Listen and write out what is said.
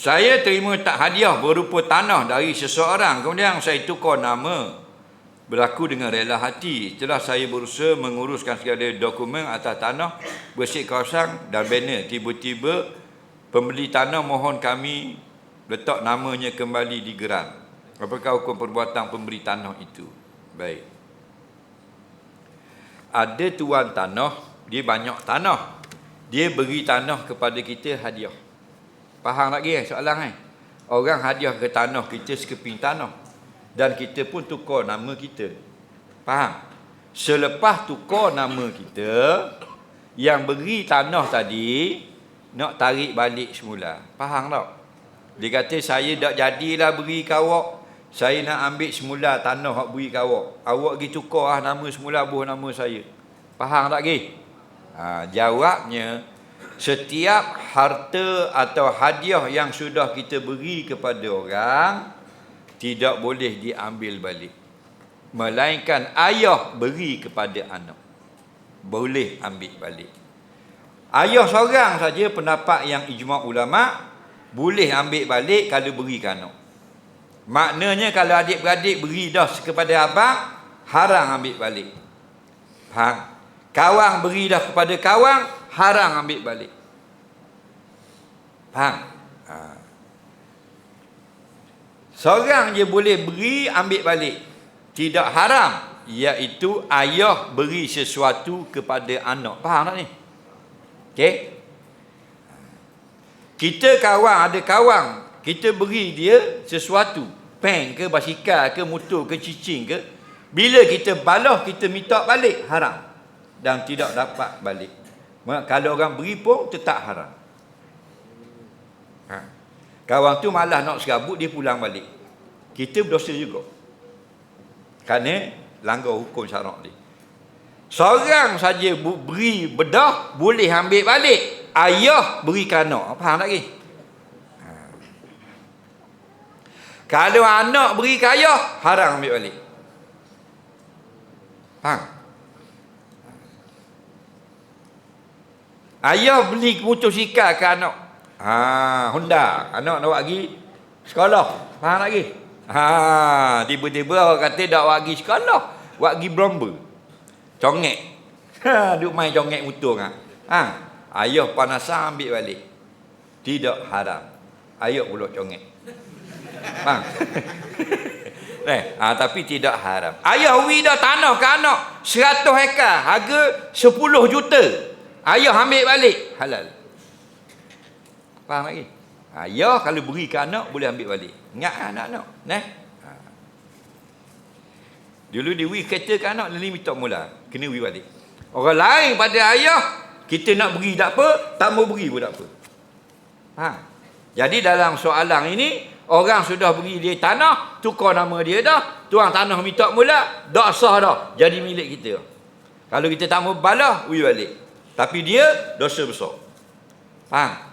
Saya terima tak hadiah berupa tanah dari seseorang. Kemudian saya tukar nama berlaku dengan rela hati. Setelah saya berusaha menguruskan segala dokumen atas tanah, bersih kawasan dan banner. Tiba-tiba pembeli tanah mohon kami letak namanya kembali di geran. Apakah hukum perbuatan pemberi tanah itu? Baik. Ada tuan tanah, dia banyak tanah. Dia beri tanah kepada kita hadiah. Faham lagi eh soalan eh? Orang hadiah ke tanah kita sekeping tanah. Dan kita pun tukar nama kita. Faham? Selepas tukar nama kita, yang beri tanah tadi, nak tarik balik semula. Faham tak? Dia kata saya tak jadilah beri kawak. Saya nak ambil semula tanah hak beri kawak. Awak pergi tukar lah nama semula buah nama saya. Faham tak lagi? Ha, jawabnya, setiap harta atau hadiah yang sudah kita beri kepada orang tidak boleh diambil balik. Melainkan ayah beri kepada anak. Boleh ambil balik. Ayah seorang saja pendapat yang ijma ulama boleh ambil balik kalau beri ke anak. Maknanya kalau adik-beradik beri dah kepada abang haram ambil balik. Faham? Kawan beri dah kepada kawan haram ambil balik. Faham? Ha. Seorang je boleh beri ambil balik. Tidak haram. Iaitu ayah beri sesuatu kepada anak. Faham tak ni? Okey? Kita kawan, ada kawan. Kita beri dia sesuatu. Pen ke, basikal ke, motor ke, cicing ke. Bila kita balah, kita minta balik. Haram. Dan tidak dapat balik. Kalau orang beri pun tetap haram. Ha. Kawan tu malah nak serabut dia pulang balik. Kita berdosa juga. Kerana langgar hukum syarak dia. Seorang saja beri bedah boleh ambil balik. Ayah beri kanak. Faham tak lagi? Ha. Kalau anak beri ke ayah, haram ambil balik. Faham? Ayah beli motosikal ke anak. Ha, Honda. Anak nak pergi sekolah. Faham lagi? Ha, tiba-tiba orang kata tak pergi sekolah. Buat pergi bromba. Congek. Ha, duk main congek motor kan. Ha, ayah panasan ambil balik. Tidak haram. Ayah pula congek. Faham? Eh, ha, tapi tidak haram. Ayah wi dah tanah ke anak 100 hektar, harga 10 juta. Ayah ambil balik halal. Faham lagi? Ayah kalau beri ke anak boleh ambil balik. Ingat anak-anak, nah. Ha. Dulu dia wi kereta ke anak lalu minta mula, kena wi balik. Orang lain pada ayah kita nak beri tak apa, tak mau beri pun tak apa. Ha. Jadi dalam soalan ini orang sudah beri dia tanah, tukar nama dia dah, tuang tanah minta mula, dak sah dah, jadi milik kita. Kalau kita tak mau balah, wi balik. Tapi dia dosa besar. Faham?